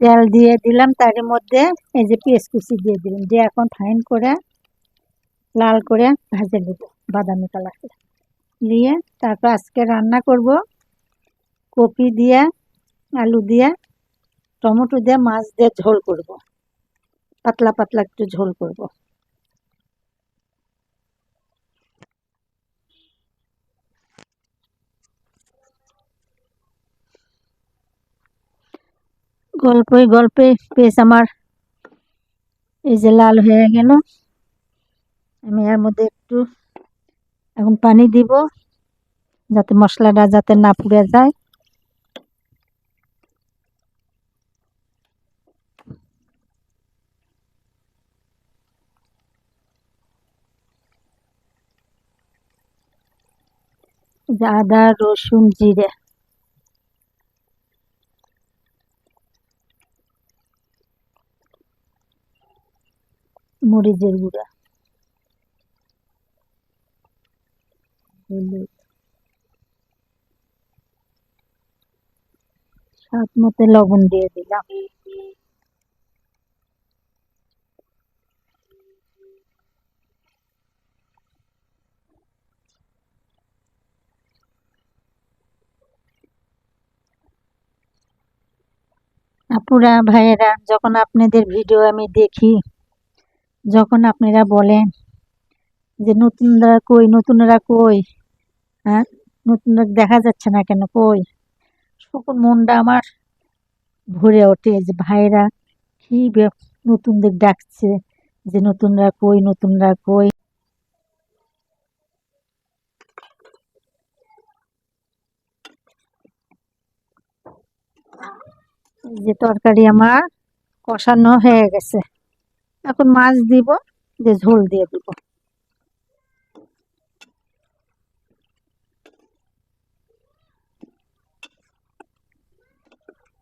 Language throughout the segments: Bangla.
তেল দিয়ে দিলাম, তার মধ্যে এই যে পেঁয়াজ কুচি দিয়ে দিলাম, দিয়ে এখন ফাইন করে লাল করে ভাজে নেব, বাদামি কালার দিয়ে তারপর আজকে রান্না করব কপি দিয়ে, আলু দিয়ে, টমেটো দিয়ে, মাছ দিয়ে ঝোল করব। পাতলা পাতলা একটু ঝোল করব। গল্পই গল্পে পেঁয়াজ আমার। এই যে লাল হয়ে গেল। আমি এর মধ্যে একটু এখন পানি দিব, যাতে মশলাটা যাতে না পুড়ে যায়। আদা, রসুন, জিরে। মরিচের গুঁড়া। হলুদ। স্বাদ মতো লবণ দিয়ে দিলাম। আপুরা ভাইয়েরা যখন আপনাদের ভিডিও আমি দেখি যখন আপনারা বলেন যে নতুনরা কই নতুনরা কই? হ্যাঁ? নতুনরা দেখা যাচ্ছে না কেন? কই? তখন মনটা আমার ভরে ওঠে যে ভাইরা কি নতুনদের ডাকছে যে নতুনরা কই নতুনরা কই? যে তরকারি আমার কষানো হয়ে গেছে। এখন মাছ দিব যে ঝোল দিয়ে দিব।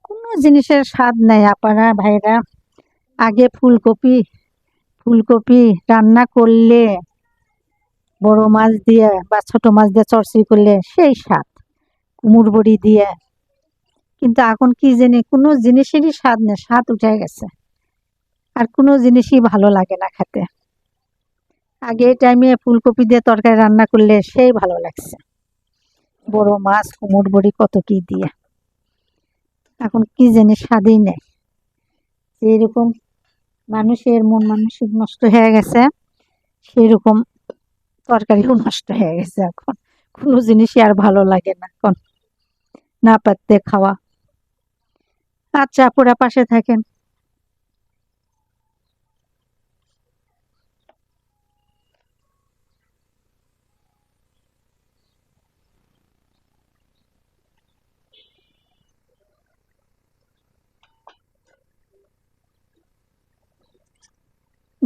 কোনো জিনিসের স্বাদ নাই, আপারা ভাইরা। আগে ফুলকপি ফুলকপি রান্না করলে, বড় মাছ দিয়ে বা ছোট মাছ দিয়ে চরচি করলে সেই স্বাদ, কুমুর বড়ি দিয়ে। কিন্তু এখন কি জানি, কোনো জিনিসেরই স্বাদ নেই, স্বাদ উঠে গেছে। আর কোনো জিনিসই ভালো লাগে না খেতে। আগে এই টাইমে ফুলকপি দিয়ে তরকারি রান্না করলে সেই ভালো লাগছে। বড় মাছ কুমড় বড়ি কত কি দিয়ে। এখন কি জিনিস স্বাদই নেই। যেরকম মানুষের মন মানসিক নষ্ট হয়ে গেছে সেরকম তরকারিও নষ্ট হয়ে গেছে এখন। কোনো জিনিসই আর ভালো লাগে না এখন। না পারতে খাওয়া। আচ্ছা পুরা পাশে থাকেন।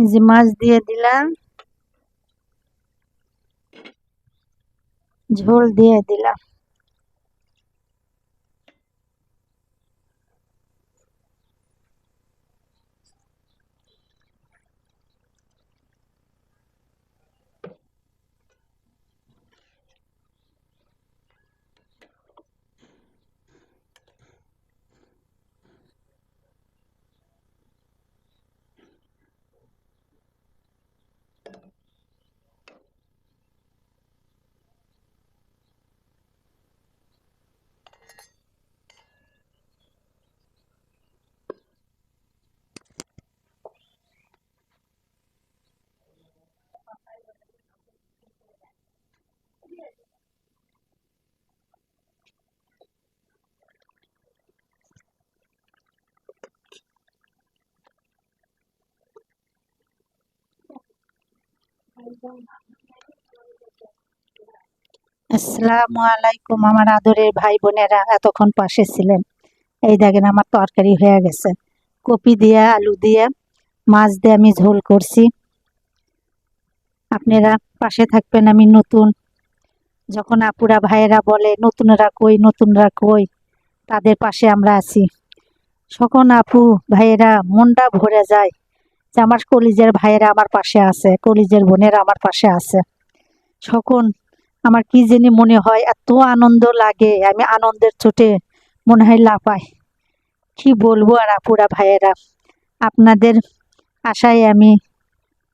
যে মাছ দিয়ে দিলাম ঝোল দিয়ে দিলাম। আসসালামু আলাইকুম আমার আদরের ভাই বোনেরা, এতক্ষণ পাশে ছিলেন। এই দেখেন আমার তরকারি হয়ে গেছে। কপি দিয়ে, আলু দিয়ে, মাছ দিয়ে আমি ঝোল করছি। আপনারা পাশে থাকবেন আমি নতুন। যখন আপুরা, ভাইয়েরা বলে, নতুনরা কই নতুনরা কই, তাদের পাশে আমরা আছি। যখন আপু, ভাইয়েরা, মনটা ভরে যায়। যে আমার কলিজের ভাইয়েরা আমার পাশে আছে, কলিজের বোনেরা আমার পাশে আছে। তখন আমার কি জানি মনে হয় এত আনন্দ লাগে, আমি আনন্দের চোটে মনে হয় লাফাই। কি বলব আর আপুরা ভাইয়েরা? আপনাদের আশায় আমি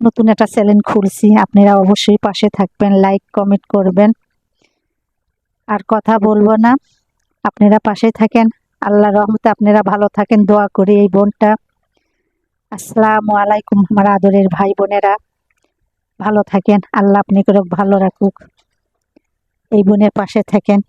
নতুন একটা চ্যানেল খুলছি। আপনারা অবশ্যই পাশে থাকবেন, লাইক, কমেন্ট করবেন। আর কথা বলব না, আপনারা পাশে থাকেন। আল্লাহ রহমতে আপনারা ভালো থাকেন, দোয়া করি এই বোনটা। আসসালামু আলাইকুম আমার আদরের ভাই বোনেরা। ভালো থাকেন, আল্লাহ আপনি করে ভালো রাখুক। এই বোনের পাশে থাকেন।